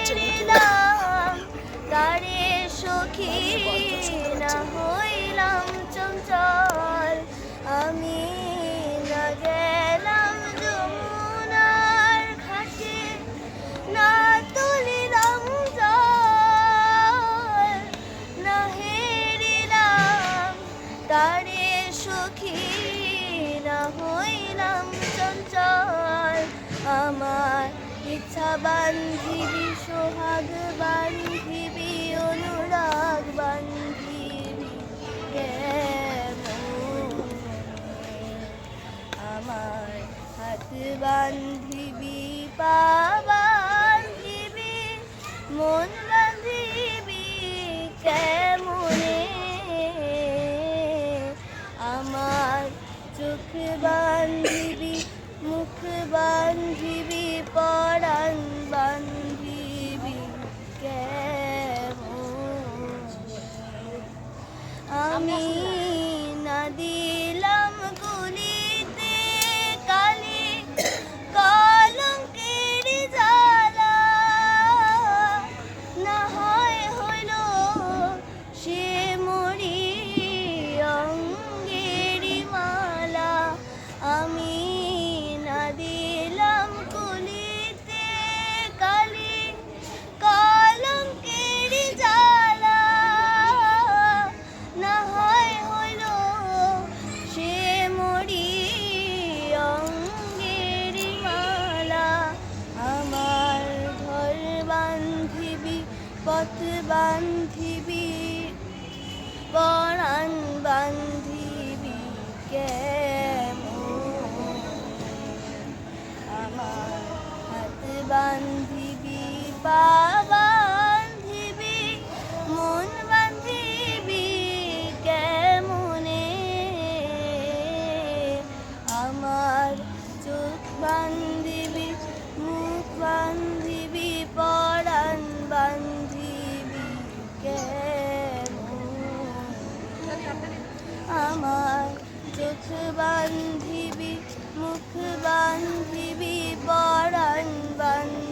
হেরিলাম তারে সখী না হইলাম চঞ্চল। আমি না গেলাম যমুনার ঘাটে, না তুলিলাম জল, না হেরিলাম তারে ইচ্ছা বান্ধিবি সোহাগ বান্ধিবি অনুরাগ বান্ধিবি আমার হাত বান্ধিবি পা বান্ধিবি মন বান্ধিবি মুখ বান্ধিবি পরাণ বান্ধিবি। বান্ধিবি পরাণ বান্ধিবি আমার হাত পা চোখ বান্ধিবি মুখ বান্ধিবি বরণ বান্ধিবি।